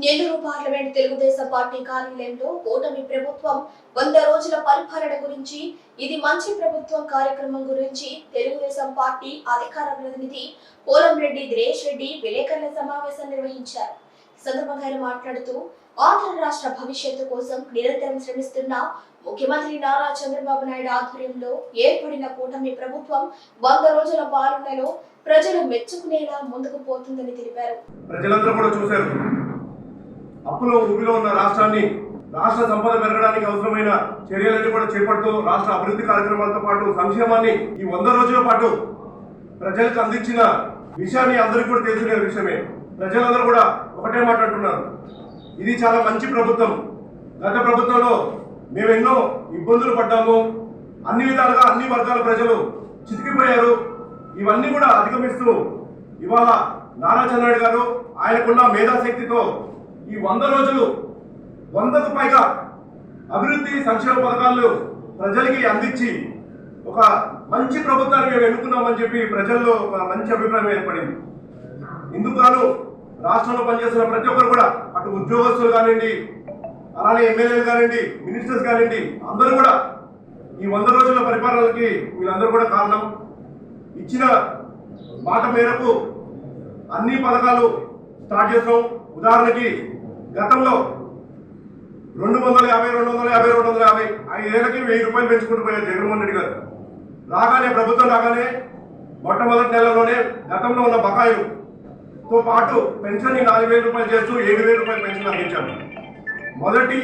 Nellore parliament Telugu Desam party కార్యాలయంలో కూటమి ప్రభుత్వం వంద రోజుల పరిపాలన గురించి ఇది మంచి ప్రభుత్వం కార్యక్రమం గురించి తెలుగుదేశం పార్టీ అధికార ప్రతినిధి పోలంరెడ్డి దినేష్ రెడ్డి విలేకరుల సమావేశం నిర్వహించారు. సందర్భంగా ఆయన మాట్లాడుతూ ఆంధ్ర రాష్ట్ర భవిష్యత్తు కోసం నిరంతరం శ్రమిస్తున్న ముఖ్యమంత్రి నారా చంద్రబాబు నాయుడు ఆధ్వర్యంలో ఏర్పడిన కూటమి ప్రభుత్వం వంద రోజుల పాలనలో ప్రజలు మెచ్చుకునేలా ముందుకు పోతుందని తెలిపారు. ప్రజలందరూ కూడా చూశారు. అప్పులో ఊపిలో ఉన్న రాష్ట్రాన్ని రాష్ట్ర సంపద పెరగడానికి అవసరమైన చర్యలన్నీ కూడా చేపడుతూ రాష్ట్ర అభివృద్ధి కార్యక్రమాలతో పాటు సంక్షేమాన్ని ఈ వంద రోజుల పాటు ప్రజలకు అందించిన విషయాన్ని అందరికీ కూడా తెలిసిన విషయమే. ప్రజలందరూ కూడా ఒకటే మాట్లాడుతున్నారు ఇది చాలా మంచి ప్రభుత్వం. గత ప్రభుత్వంలో మేము ఎన్నో ఇబ్బందులు పడ్డాము. అన్ని విధాలుగా అన్ని వర్గాల ప్రజలు చితికిపోయారు. ఇవన్నీ కూడా అధిగమిస్తూ ఇవాళ నారా చంద్రబాబు గారు ఆయనకున్న మేధాశక్తితో ఈ వంద రోజులు వందకు పైగా అభివృద్ధి సంక్షేమ పథకాలు ప్రజలకి అందించి ఒక మంచి ప్రభుత్వాన్ని మేము ఎన్నుకున్నామని చెప్పి ప్రజల్లో ఒక మంచి అభిప్రాయం ఏర్పడింది. ఇందుకు గాను రాష్ట్రంలో పనిచేస్తున్న ప్రతి ఒక్కరు కూడా అటు ఉద్యోగస్తులు కానివ్వండి అలానే ఎమ్మెల్యేలు కానివ్వండి మినిస్టర్స్ కానివ్వండి అందరూ కూడా ఈ వంద రోజుల పరిపాలనకి వీళ్ళందరూ కూడా కారణం. ఇచ్చిన మాట మేరకు అన్ని పథకాలు స్టార్ట్ చేస్తాం. ఉదాహరణకి గతంలో రెండు వందల యాభై రెండు వందల యాభై రెండు వందల యాభై ఐదేళ్ళకి వెయ్యి రూపాయలు పెంచుకుంటూ పోయారు జగన్మోహన్ రెడ్డి గారు. రాగానే ప్రభుత్వం రాగానే మొట్టమొదటి నెలలోనే గతంలో ఉన్న బకాయిలుతో పాటు పెన్షన్ని నాలుగు వేల రూపాయలు చేస్తూ ఏడు వేల రూపాయలు పెన్షన్ అందించారు. మొదటి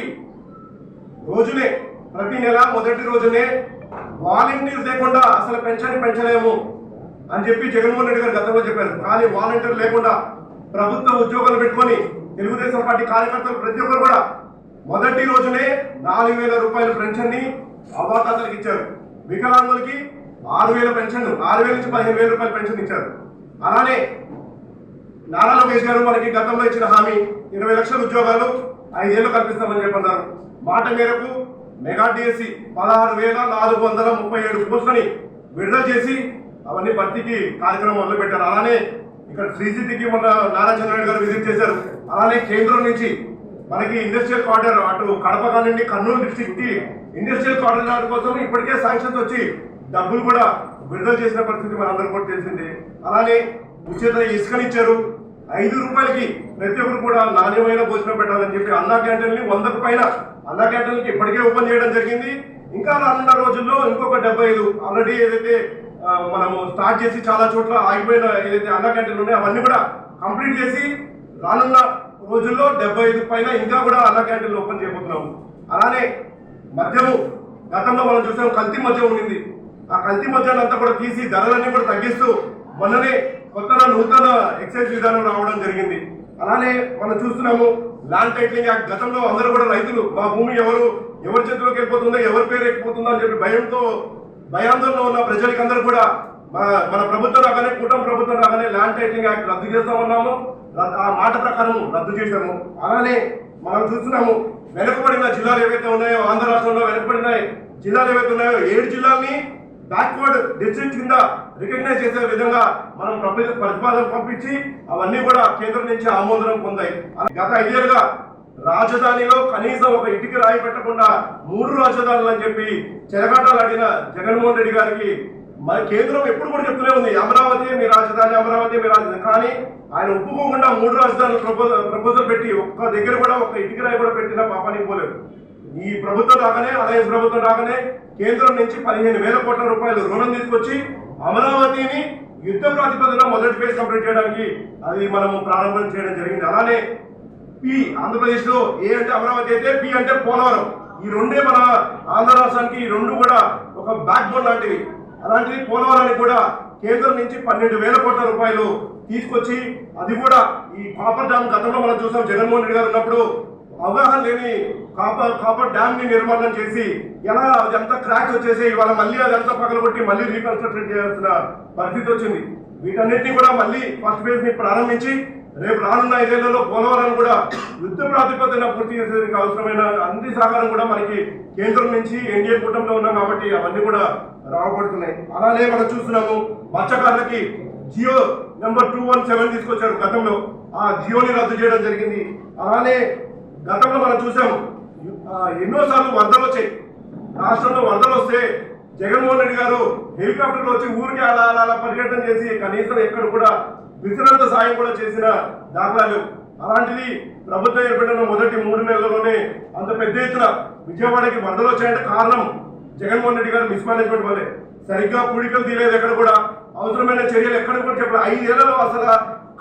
రోజునే ప్రతి నెల మొదటి రోజునే వాలంటీర్స్ లేకుండా అసలు పెన్షన్ పెంచలేము అని చెప్పి జగన్మోహన్ రెడ్డి గారు గతంలో చెప్పారు. కానీ వాలంటీర్ లేకుండా ప్రభుత్వ ఉద్యోగాలు పెట్టుకొని తెలుగుదేశం పార్టీ కార్యకర్తలు ప్రతి ఒక్కరు కూడా మొదటి రోజునే నాలుగు వేల రూపాయల పెన్షన్ని అవాతాతలకు ఇచ్చారు. వికలాంగులకి ఆరు వేల పెన్షన్ ఆరు వేల నుంచి పదిహేను వేల రూపాయల పెన్షన్ ఇచ్చారు. అలానే నారా లోకేష్ గారు మనకి గతంలో ఇచ్చిన హామీ ఇరవై లక్షల ఉద్యోగాలు ఐదేళ్ళు కల్పిస్తామని చెప్పన్నారు. మాట మేరకు మెగా డిఎస్సి పదహారు వేల నాలుగు వందల ముప్పై ఏడు పోస్టులని విడుదల చేసి అవన్నీ భర్తీకి కార్యక్రమం మొదలుపెట్టారు. అలానే ఇక్కడ శ్రీ సిటీకి మొన్న నారా చంద్రబాబు గారు విజిట్ చేశారు. అలానే కేంద్రం నుంచి మనకి ఇండస్ట్రియల్ కార్డర్ అటు కడప కానివ్వండి కర్నూలు డిస్టిక్కి ఇండస్ట్రియల్ కార్డర్ కోసం ఇప్పటికే శాంక్షన్స్ వచ్చి డబ్బులు కూడా విడుదల చేసిన పరిస్థితి మనందరూ కూడా తెలిసిందే. అలానే ఉచిత ఇసుకనిచ్చారు ఐదు రూపాయలకి ప్రతి ఒక్కరు కూడా నాణ్యమైన భోజనం పెట్టాలని చెప్పి అన్నా క్యాంటీన్ని వందకు పైన అన్నా క్యాంటీన్కి ఇప్పటికే ఓపెన్ చేయడం జరిగింది. ఇంకా రానున్న రోజుల్లో ఇంకొక డెబ్బై ఐదు ఆల్రెడీ ఏదైతే మనము స్టార్ట్ చేసి చాలా చోట్ల ఆగిపోయిన ఏదైతే అన్నా ఉన్నాయో అవన్నీ కూడా కంప్లీట్ చేసి రానున్న రోజుల్లో డెబ్బై ఐదు పైన ఇంకా కూడా అన్న క్యాంటీన్లు ఓపెన్ చేయబోతున్నాము. అలానే మద్యము గతంలో మనం చూసాం కల్తీ మద్యం ఉండింది. ఆ కల్తీ మద్యాన్ని అంతా కూడా తీసి ధరలన్నీ కూడా తగ్గిస్తూ మొన్ననే కొత్తగా నూతన ఎక్సైజ్ విధానం రావడం జరిగింది. అలానే మనం చూస్తున్నాము ల్యాండ్ టైటిలింగ్ యాక్ట్ గతంలో అందరూ కూడా రైతులు మా భూమి ఎవరు ఎవరి చేతిలోకి వెళ్ళిపోతుందో ఎవరి పేరు ఎక్కిపోతుందో అని చెప్పి భయంతో భయాందోళన ఉన్న ప్రజలకి అందరూ కూడా మన- మన ప్రభుత్వం రాగానే కూటమి ప్రభుత్వం రాగానే ల్యాండ్ టైటిలింగ్ యాక్ట్ రద్దు చేస్తామన్నాము ఉన్నాము. ఆ మాట ప్రకారం రద్దు చేశాము. అలానే మనం చూస్తున్నాము వెనుకబడిన జిల్లాలు ఏవైతే ఉన్నాయో ఆంధ్ర రాష్ట్రంలో వెనుకబడిన జిల్లాలు ఏవైతే ఉన్నాయో ఏడు జిల్లాల్ని బ్యాక్వర్డ్ డిస్ట్రిక్ట్ కింద రికగ్నైజ్ చేసే విధంగా మనం ప్రపంచ- ప్రతిపాదన పంపించి అవన్నీ కూడా కేంద్రం నుంచి ఆమోదనం పొందాయి. గత ఐదేళ్ళుగా రాజధానిలో కనీసం ఒక ఇంటికి రాయి పెట్టకుండా మూడు రాజధానులు అని చెప్పి చెలగాటాలు జగన్మోహన్ రెడ్డి గారికి మన కేంద్రం ఎప్పుడు కూడా చెప్తూనే ఉంది అమరావతి మీ రాజధాని అమరావతి మీ రాజధాని. కానీ ఆయన ఒప్పుకోకుండా మూడు రాజధానులు ప్రపోజల్ పెట్టి ఒక్క దగ్గర కూడా ఒక ఇటుక రాయి కూడా పెట్టిన పాపానికి పోలేదు. ఈ ప్రభుత్వం రాగానే అలయన్స్ ప్రభుత్వం రాగానే కేంద్రం నుంచి పదిహేను వేల కోట్ల రూపాయలు రుణం తీసుకొచ్చి అమరావతిని యుద్ధ ప్రాతిపదన మొదటి ఫేజ్ కంప్లీట్ చేయడానికి అది మనము ప్రారంభం చేయడం జరిగింది. అలానే పి ఆంధ్రప్రదేశ్లో ఏ అంటే అమరావతి అయితే పి అంటే పోలవరం. ఈ రెండే మన ఆంధ్ర రాష్ట్రానికి ఈ రెండు కూడా ఒక బ్యాక్ బోన్ లాంటివి. అలాంటిది పోలవరానికి కూడా కేంద్రం నుంచి పన్నెండు వేల కోట్ల రూపాయలు తీసుకొచ్చి అది కూడా ఈ కాపర్ డ్యామ్ గతంలో మనం చూసాం జగన్మోహన్ రెడ్డి గారు ఉన్నప్పుడు అవగాహన లేని కాపర్ కాపర్ డ్యామ్ని నిర్మాణం చేసి ఎలా అదంతా క్రాక్ వచ్చేసి ఇవాళ మళ్ళీ అదంతా పగలగొట్టి మళ్ళీ రీకన్స్ట్రక్షన్ చేయాల్సిన పరిస్థితి వచ్చింది. వీటన్నిటిని కూడా మళ్ళీ ఫస్ట్ ఫేజ్ని ప్రారంభించి రేపు రానున్న ఐదేళ్ళలో పోలవరం కూడా యుద్ధ ప్రాతిపదికన పూర్తి చేసేందుకు అవసరమైన అన్ని సహకారం కూడా మనకి కేంద్రం నుంచి ఎన్డీఏ కూటమిలో ఉన్నాం కాబట్టి అవన్నీ కూడా రాబడుతున్నాయి. అలానే మనం చూస్తున్నాము మత్స్యకారులకి Jio number two one seven తీసుకొచ్చారు గతంలో. ఆ జియోని రద్దు చేయడం జరిగింది. అలానే గతంలో మనం చూసాము ఎన్నోసార్లు వరదలు వచ్చాయి. రాష్ట్రంలో వరదలు వస్తే జగన్మోహన్ రెడ్డి గారు హెలికాప్టర్లో వచ్చి ఊరికి అలా అలా అలా పర్యటన చేసి కనీసం ఎక్కడ కూడా విసిరంత సాయం కూడా చేసిన దాఖలాలు. అలాంటిది ప్రభుత్వం ఏర్పడిన మొదటి మూడు నెలల్లోనే అంత పెద్ద ఎత్తున విజయవాడకి వరదలు వచ్చాయంటే కారణం జగన్మోహన్ రెడ్డి గారు మిస్మేనేజ్మెంట్ వల్లే. సరిగ్గా పూడికలు తీయలేదు ఎక్కడ కూడా. అవసరమైన చర్యలు ఎక్కడ కూడా చెప్పలేదు ఐదేళ్ళలో అసలు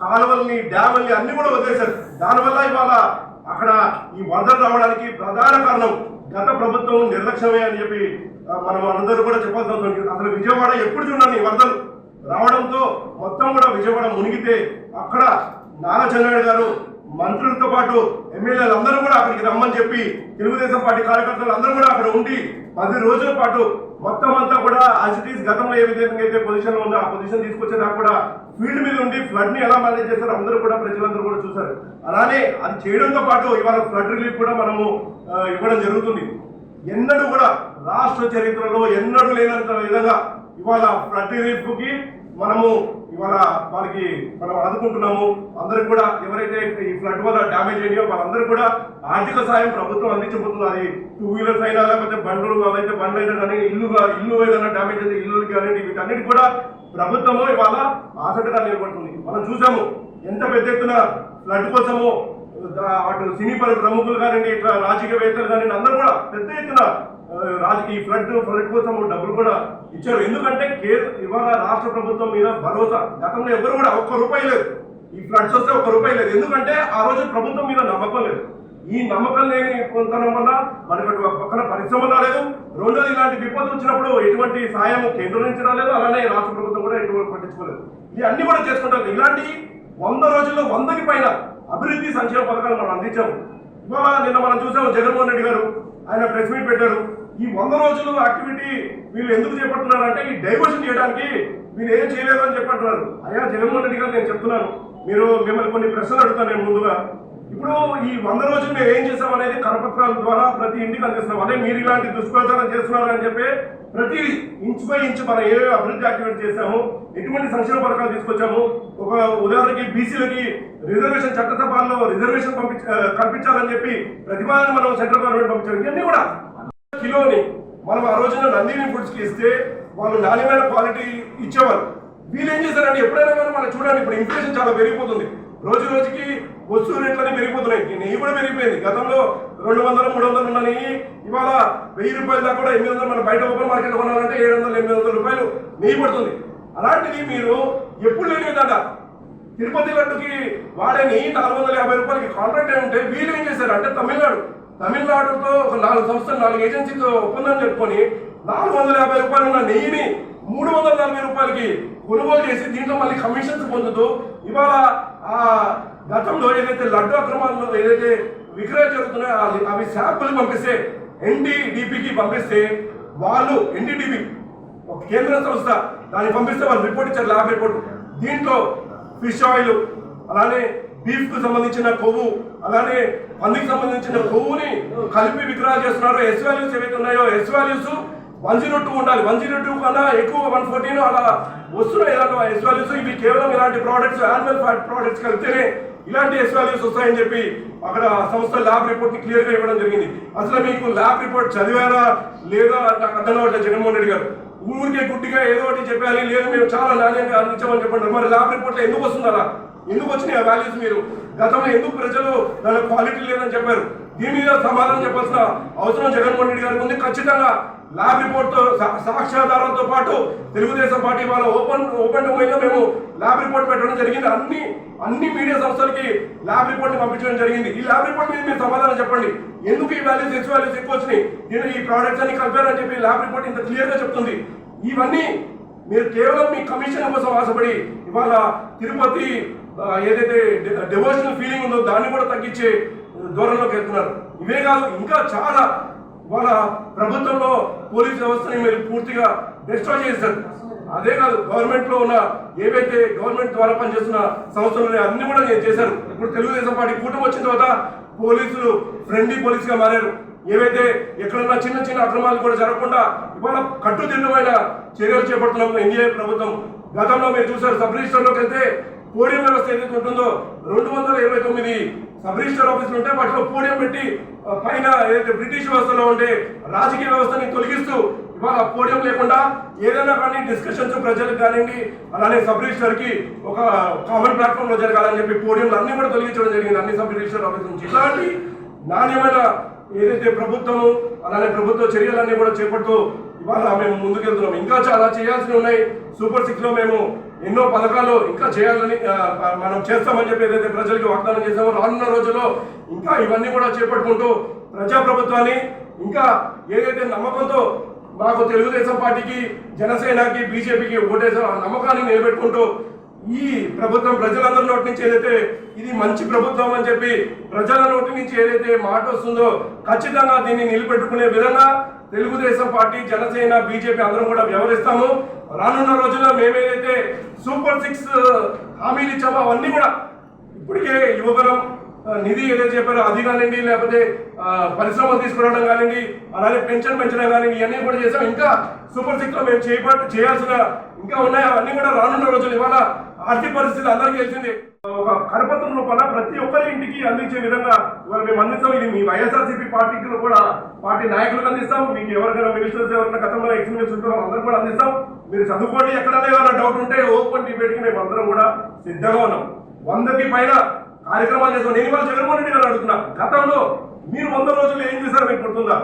కాలువల్ని డ్యాముల్ని అన్ని కూడా వదిలేశారు. దానివల్ల ఇవాళ అక్కడ ఈ వరదలు రావడానికి ప్రధాన కారణం గత ప్రభుత్వం నిర్లక్ష్యమే అని చెప్పి మనం అందరూ కూడా చెప్పాల్సిన అవసరం అసలు విజయవాడ ఎప్పుడు చూడండి ఈ వరదలు? రావడంతో మొత్తం కూడా విజయవాడ మునిగితే అక్కడ నారా చంద్రబాబు గారు మంత్రులతో పాటు ఎమ్మెల్యేలు అందరూ కూడా అక్కడికి రమ్మని చెప్పి తెలుగుదేశం పార్టీ కార్యకర్తలు అందరూ కూడా అక్కడ ఉండి పది రోజుల పాటు మొత్తం అంతా కూడా యాజిటీస్ గతంలో ఏ విధంగా అయితే పొజిషన్లో ఉందో ఆ పొజిషన్ తీసుకొచ్చేదాకా కూడా ఫీల్డ్ మీద ఉండి ఫ్లడ్ని ఎలా మేనేజ్ చేస్తారో అందరూ కూడా ప్రజలందరూ కూడా చూశారు. అలానే అది చేయడంతో పాటు ఇవాళ ఫ్లడ్ రిలీఫ్ కూడా మనము ఇవ్వడం జరుగుతుంది. ఎన్నడూ కూడా రాష్ట్ర చరిత్రలో ఎన్నడూ లేనంత విధంగా ఇవాళ ప్రతి రేపుకి మనము ఇవాళ వాళ్ళకి మనం అందుకుంటున్నాము అందరికి కూడా ఎవరైతే ఈ ఫ్లడ్ వల్ల డ్యామేజ్ అయినాయో వాళ్ళందరూ కూడా ఆర్థిక సాయం ప్రభుత్వం అందించబోతుంది అది టూ వీలర్స్ అయినా లేకపోతే బండ్లు అయితే బండ్లు అయినా కానీ ఇల్లు ఇల్లు ఏదైనా డ్యామేజ్ అయితే ఇల్లు కానీ వీటన్నిటి కూడా ప్రభుత్వము ఇవాళ ఆసక్తిగా నిలబడుతుంది. మనం చూసాము ఎంత పెద్ద ఎత్తున ఫ్లడ్ కోసము అటు సినీ పరి ప్రముఖులు కానివ్వండి ఇట్లా రాజకీయవేత్తలు కానివ్వండి అందరూ కూడా పెద్ద ఎత్తున రాజకీయ ఫ్లడ్ ఫ్లడ్ కోసం డబ్బులు కూడా ఇచ్చారు. ఎందుకంటే కేంద్ర ఇవాళ రాష్ట్ర ప్రభుత్వం మీద భరోసా. గతంలో ఎవరు కూడా ఒక్క రూపాయి లేదు. ఈ ఫ్లడ్స్ వస్తే ఒక్క రూపాయి లేదు. ఎందుకంటే ఆ రోజు ప్రభుత్వం మీద నమ్మకం లేదు. ఈ నమ్మకం లేని పొందడం వల్ల మనకు పక్కన పరిశ్రమ రాలేదు. రెండోది ఇలాంటి విపత్తు వచ్చినప్పుడు ఎటువంటి సాయం కేంద్రం నుంచి రాలేదు. అలానే రాష్ట్ర ప్రభుత్వం కూడా ఎటువంటి పట్టించుకోలేదు. ఇది అన్ని కూడా చేసుకుంటారు ఇలాంటి వంద రోజుల్లో వందకి పైన అభివృద్ధి సంక్షేమ పథకాలు మనం అందించాము. ఇవాళ నిన్న మనం చూసాము జగన్మోహన్ రెడ్డి గారు. ఆయన ప్రెస్ మీట్ పెట్టారు. ఈ వంద రోజులు యాక్టివిటీ వీళ్ళు ఎందుకు చేపడుతున్నారు అంటే ఈ డైవర్షన్ చేయడానికి మీరు ఏం చేయలేదు అని చెప్పంటున్నారు అయ్యా జగన్మోహన్ రెడ్డి గారు నేను చెప్తున్నాను. మీరు మిమ్మల్ని కొన్ని ప్రశ్నలు అడుగుతాను నేను ముందుగా. ఇప్పుడు ఈ వంద రోజులు మేము ఏం చేసాం అనేది కరపత్రాల ద్వారా ప్రతి ఇంటికి అందిస్తున్నాం. అదే మీరు ఇలాంటి దుష్ప్రచారం చేస్తున్నారు అని చెప్పి ప్రతి ఇంచు బై ఇంచు మనం ఏ అభివృద్ధి యాక్టివేట్ చేశాము ఎటువంటి సంక్షేమ పథకాలు తీసుకొచ్చాము ఒక ఉదాహరణకి బీసీలకి రిజర్వేషన్ చట్టసభల్లో రిజర్వేషన్ పంపించ కల్పించాలని చెప్పి ప్రతిపాదన మనం సెంట్రల్ గవర్నమెంట్ పంపించాము ఇవన్నీ కూడా కిలోని మనం ఆ రోజున నందిని ఫుడ్స్కి ఇస్తే వాళ్ళు నాణ్యమైన క్వాలిటీ ఇచ్చేవారు. వీళ్ళు ఏం చేశారంటే ఎప్పుడైనా కానీ మనం చూడండి ఇప్పుడు ఇన్ఫ్లేషన్ చాలా పెరిగిపోతుంది. రోజు రోజుకి వస్తువు రేట్లన్నీ పెరిగిపోతున్నాయి. నెయ్యి కూడా పెరిగిపోయింది. గతంలో రెండు వందలు మూడు వందలు ఉన్న నెయ్యి ఇవాళ వెయ్యి రూపాయల దాకా కూడా ఎనిమిది వందలు మన బయట ఓపెన్ మార్కెట్ కొనాలంటే ఏడు వందలు ఎనిమిది వందల రూపాయలు నెయ్యి పడుతుంది. అలాంటిది మీరు ఎప్పుడు లేని విధంగా తిరుపతి లడ్డుకి వాడే నెయ్యి నాలుగు వందల యాభై రూపాయలకి కాంట్రాక్ట్ అయి ఉంటే వీళ్ళు ఏం చేశారు? అంటే తమిళనాడు తమిళనాడుతో ఒక నాలుగు సంస్థలు నాలుగు ఏజెన్సీతో ఒప్పందం చెప్పుకొని నాలుగు వందల యాభై రూపాయలు ఉన్న నెయ్యిని మూడు వందల నలభై రూపాయలకి కొనుగోలు చేసి దీంట్లో మళ్ళీ కమిషన్స్ పొందుతూ ఇవాళ ఆ గతంలో ఏదైతే లడ్డు అక్రమాల్లో ఏదైతే విక్రయాలు జరుగుతున్నాయో అవి- అవి శాంపుల్ పంపిస్తే ఎన్డీడీపీకి పంపిస్తే వాళ్ళు ఎన్డీడీపీ ఒక కేంద్ర సంస్థ దాన్ని పంపిస్తే వాళ్ళు రిపోర్ట్ ఇచ్చారు ల్యాబ్ రిపోర్ట్. దీంట్లో ఫిష్ ఆయిల్ అలానే బీఫ్కు సంబంధించిన కొవ్వు అలానే పందికి సంబంధించిన కొవ్వుని కలిపి విక్రయాలు చేస్తున్నారు. ఎస్ వాల్యూస్ ఏవైతే ఉన్నాయో S values one zero two ఉండాలి. వన్ జీరో టూ కన్నా ఎక్కువ వన్ ఫోర్టీన్ అలా వస్తున్నాయి. ఇలాంటి ఎస్ వాల్యూస్ ఇవి కేవలం ఇలాంటి ప్రోడక్ట్స్ యానిమల్ ఫ్యాట్ ప్రోడక్ట్స్ కలిపితేనే ఇలాంటి ఎస్ వాల్యూస్ వస్తాయని చెప్పి అక్కడ సంస్థ ల్యాబ్ రిపోర్ట్ని క్లియర్గా ఇవ్వడం జరిగింది. అసలు మీకు ల్యాబ్ రిపోర్ట్ చదివారా లేదా నాకు అర్థం కావట్లేదు జగన్మోహన్ రెడ్డి గారు. ఊరికే గుడ్డిగా ఏదో ఒకటి చెప్పాలి. లేదు మేము చాలా నాణ్యంగా అందించామని చెప్పండి. మరి ల్యాబ్ రిపోర్ట్లో ఎందుకు వస్తుందా ఎందుకు వచ్చినాయి ఆ వాల్యూస్ మీరు? గతంలో ఎందుకు ప్రజలు దాని క్వాలిటీ లేదని చెప్పారు? దీని మీద సమాధానం చెప్పాల్సిన అవసరం జగన్మోహన్ రెడ్డి గారికి ఉంది. ఖచ్చితంగా ల్యాబ్ రిపోర్ట్తో సాక్ష్యాధారంతో సాక్ష్యాధారాలతో పాటు తెలుగుదేశం పార్టీ వాళ్ళ ఓపెన్ ఓపెన్ డొమైన్ మేము ల్యాబ్ రిపోర్ట్ పెట్టడం జరిగింది. అన్ని అన్ని మీడియా సంస్థలకి ల్యాబ్ రిపోర్ట్ని పంపించడం జరిగింది. ఈ ల్యాబ్ రిపోర్ట్ మీద మీరు సమాధానం చెప్పండి. ఎందుకు ఈ వాల్యూస్ ఎక్స్ వాల్యూస్ ఎక్కువ వచ్చినాయి? నేను ఈ ప్రోడక్ట్స్ అన్ని కలిపారని చెప్పి ల్యాబ్ రిపోర్ట్ ఇంత క్లియర్గా చెప్తుంది. ఇవన్నీ మీరు కేవలం మీ కమిషన్ కోసం ఆశపడి ఇవాళ తిరుపతి ఏదైతే డివోషనల్ ఫీలింగ్ ఉందో దాన్ని కూడా తగ్గించే దూరంలోకి వెళ్తున్నారు. ఇవే కాదు ఇంకా చాలా వాళ్ళ ప్రభుత్వంలో పోలీస్ వ్యవస్థని మీరు పూర్తిగా డిస్ట్రాయ్ చేశారు. అదే కాదు గవర్నమెంట్లో ఉన్న ఏవైతే గవర్నమెంట్ ద్వారా పనిచేస్తున్న సంస్థలు అన్ని కూడా నేను చేశారు ఇప్పుడు తెలుగుదేశం పార్టీ కూటమి వచ్చిన తర్వాత పోలీసులు ఫ్రెండ్లీ పోలీసుగా మారారు. ఏవైతే ఎక్కడన్నా చిన్న చిన్న అక్రమాలు కూడా జరగకుండా ఇవాళ కట్టుదిట్టమైన చర్యలు చేపడుతున్నాం ఎన్డీఏ ప్రభుత్వం. గతంలో మీరు చూసారు సబ్ రిజిస్టర్లోకి వెళ్తే పోడియం వ్యవస్థ ఏదైతే ఉంటుందో రెండు వందల ఇరవై తొమ్మిది సబ్ రిజిస్టర్ ఆఫీసులు ఉంటాయి. వాటిలో పోడియం పెట్టి పైన ఏదైతే బ్రిటిష్ వ్యవస్థలో ఉండే రాజకీయ వ్యవస్థని తొలగిస్తూ ఇవాళ పోడియం లేకుండా ఏదైనా కానీ డిస్కషన్స్ ప్రజలకు కానివ్వండి అలానే సబ్ రిజిస్టర్కి ఒక కామన్ ప్లాట్ఫామ్లో జరగాలని చెప్పి పోడియంలు అన్ని కూడా తొలగించడం జరిగింది అన్ని సబ్ రిజిస్టర్ ఆఫీస్ నుంచి. ఇలాంటి నాణ్యమైన ఏదైతే ప్రభుత్వము అలానే ప్రభుత్వ చర్యలన్నీ కూడా చేపడుతూ ఇవాళ మేము ముందుకెళ్తున్నాం. ఇంకా చాలా చేయాల్సినవి ఉన్నాయి. సూపర్ సిక్స్లో మేము ఎన్నో పథకాలు ఇంకా చేయాలని మనం చేస్తామని చెప్పి ఏదైతే ప్రజలకు వాగ్దానం చేసామో రానున్న రోజుల్లో ఇంకా ఇవన్నీ కూడా చేపట్టుకుంటూ ప్రజాప్రభుత్వాన్ని ఇంకా ఏదైతే నమ్మకంతో మాకు తెలుగుదేశం పార్టీకి జనసేనకి బీజేపీకి ఓటేసాం ఆ నమ్మకాన్ని నిలబెట్టుకుంటూ ఈ ప్రభుత్వం ప్రజలందరి నోటి నుంచి ఏదైతే ఇది మంచి ప్రభుత్వం అని చెప్పి ప్రజల నోటి నుంచి ఏదైతే మాట వస్తుందో ఖచ్చితంగా దీన్ని నిలబెట్టుకునే విధంగా తెలుగుదేశం పార్టీ జనసేన బీజేపీ అందరం కూడా వ్యవహరిస్తాము. రానున్న రోజుల్లో మేమేదైతే సూపర్ సిక్స్ హామీలు ఇచ్చామో అవన్నీ కూడా ఇప్పటికే యువగలం నిధి ఏదైతే చెప్పారో అది కానివ్వండి లేకపోతే పరిశ్రమలు తీసుకురావడం కానివ్వండి అలాగే పెన్షన్ పెంచడం కానివ్వండి ఇవన్నీ కూడా చేసాం ఇంకా సూపర్ సిక్స్లో మేము చేపట్టు చేయాల్సిన ఇంకా ఉన్నాయి. అవన్నీ కూడా రానున్న రోజులు ఇవాళ ఆర్థిక పరిస్థితి అందరికీ తెలిసింది. ఒక కరపత్రం లోపల ప్రతి ఒక్కరి ఇంటికి అందించే విధంగా ఇవాళ మేము అందిస్తాం. ఇది మీ వైఎస్ఆర్సీపీ పార్టీకి కూడా పార్టీ నాయకులకు అందిస్తాం. మీకు ఎవరికైనా మినిస్టర్స్ ఎవరైనా గతంలో ఎక్స్ మినిస్టర్స్ ఉంటారో అందరూ కూడా అందిస్తాం. మీరు చదువుకోండి ఎక్కడైనా ఏమైనా డౌట్ ఉంటే ఓపెన్ డిబేట్కి మేము అందరం కూడా సిద్ధంగా ఉన్నాం. వందకి పైన కార్యక్రమాలు చేస్తాం. నేను ఇవాళ జగన్మోహన్ రెడ్డి గారు అడుగుతున్నా. గతంలో మీరు వంద రోజులు ఏం చేశారు మీకు గుర్తుందా?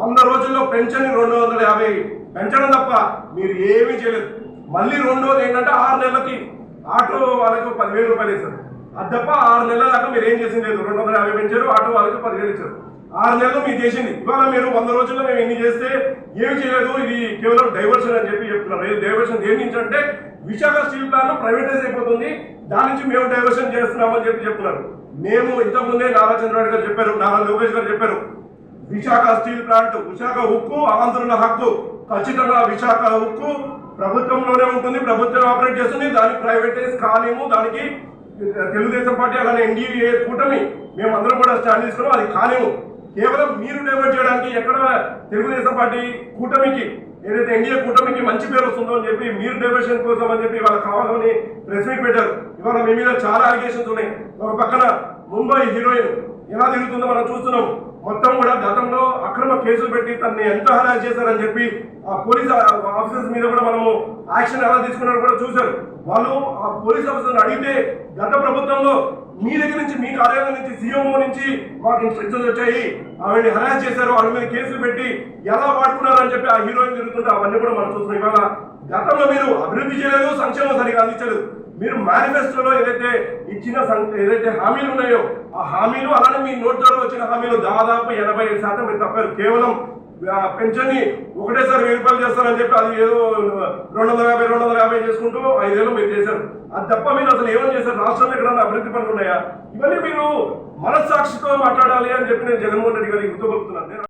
వంద రోజుల్లో పెన్షన్ రెండు వందల యాభై పెంచడం తప్ప మీరు ఏమీ చేయలేదు. మళ్ళీ రెండోది ఏంటంటే ఆరు నెలలకి ఆటో వాళ్ళకు పదివేలు రూపాయలు ఇస్తారు. అది తప్ప ఆరు నెలల దాకా మీరు ఏం చేసింది లేదు. రెండు వందల యాభై పెంచారు ఆటో వాళ్ళకి పదివేలు ఇచ్చారు. ఆరు నెలలు మీరు చేసింది. ఇవాళ మీరు వంద రోజుల్లో మేము ఎన్ని చేస్తే ఏమి చేయలేదు. ఇది కేవలం డైవర్షన్ అని చెప్పి చెప్తున్నారు. డైవర్షన్ దేని నుంచి అంటే విశాఖ స్టీల్ ప్లాంట్ ప్రైవేటైజ్ అయిపోతుంది. దాని నుంచి మేము డైవర్షన్ చేస్తున్నామని చెప్పి చెప్తున్నారు. మేము ఇంతకుముందే నారా చంద్రబాబు గారు చెప్పారు నారా లోకేష్ గారు చెప్పారు. విశాఖ స్టీల్ ప్లాంట్ విశాఖ ఉక్కు ఆంధ్రుల హక్కు ఖచ్చితంగా విశాఖ ఉక్కు ప్రభుత్వంలోనే ఉంటుంది ప్రభుత్వం ఆపరేట్ చేస్తుంది దానికి ప్రైవేటైజ్ కాలేము దానికి తెలుగుదేశం పార్టీ అలానే ఎన్డీఏ కూటమి మేము అందరం కూడా స్టాండ్ తీసుకున్నాం అది కాలేము. కేవలం మీరు డైవర్ట్ చేయడానికి ఎక్కడ తెలుగుదేశం పార్టీ కూటమికి ఏదైతే ఎన్డీఏ కూటమికి మంచి పేరు వస్తుందో అని చెప్పి మీరు డైవర్షన్ కోసం అని చెప్పి వాళ్ళకి కావాలని ప్రెస్ మీట్ పెట్టారు. ఇవాళ మీ మీద చాలా అలిగేషన్స్ ఉన్నాయి. ఒక పక్కన ముంబై హీరోయిన్ ఎలా తిరుగుతుందో మనం చూస్తున్నాం. మొత్తం కూడా గతంలో అక్రమ కేసులు పెట్టి తనని ఎంత హరాజ్ చేశారని చెప్పి ఆ పోలీస్ ఆఫీసర్స్ మీద కూడా మనము యాక్షన్ ఎలా తీసుకున్నారో కూడా చూశారు. వాళ్ళు ఆ పోలీస్ ఆఫీసర్ని అడిగితే గత ప్రభుత్వంలో మీ దగ్గర నుంచి మీ కార్యాలయం నుంచి సీఎంఓ నుంచి మాకు ఇన్స్ట్రక్షన్స్ వచ్చాయి. ఆవిడని హరాజ్ చేశారు. ఆవిడ మీద కేసులు పెట్టి ఎలా వాడుకున్నారని చెప్పి ఆ హీరోయిన్ తిరుగుతుంటే అవన్నీ కూడా మనం చూస్తున్నాం. ఇవాళ గతంలో మీరు అభివృద్ధి చేయలేదు సంక్షేమం సరిగా అందించలేదు. మీరు మేనిఫెస్టోలో ఏదైతే ఇచ్చిన ఏదైతే హామీలు ఉన్నాయో ఆ హామీలు అలానే మీ నోట్ ద్వారా వచ్చిన హామీలు దాదాపు ఎనభై ఐదు శాతం మీరు తప్పారు కేవలం ఆ, పెన్షన్ని ఒకటేసారి వెయ్యి రూపాయలు చేస్తారని చెప్పి అది ఏదో రెండు వందల యాభై రెండు వందల యాభై చేసుకుంటూ ఐదేళ్ళు మీరు చేశారు. అది తప్ప మీరు అసలు ఏమని చేశారు? రాష్ట్రంలో ఎక్కడన్నా అభివృద్ధి పనులు ఉన్నాయా? ఇవన్నీ మీరు మనస్సాక్షితో మాట్లాడాలి అని చెప్పి నేను జగన్మోహన్ రెడ్డి గారికి గుర్తుపడుతున్నాను నేను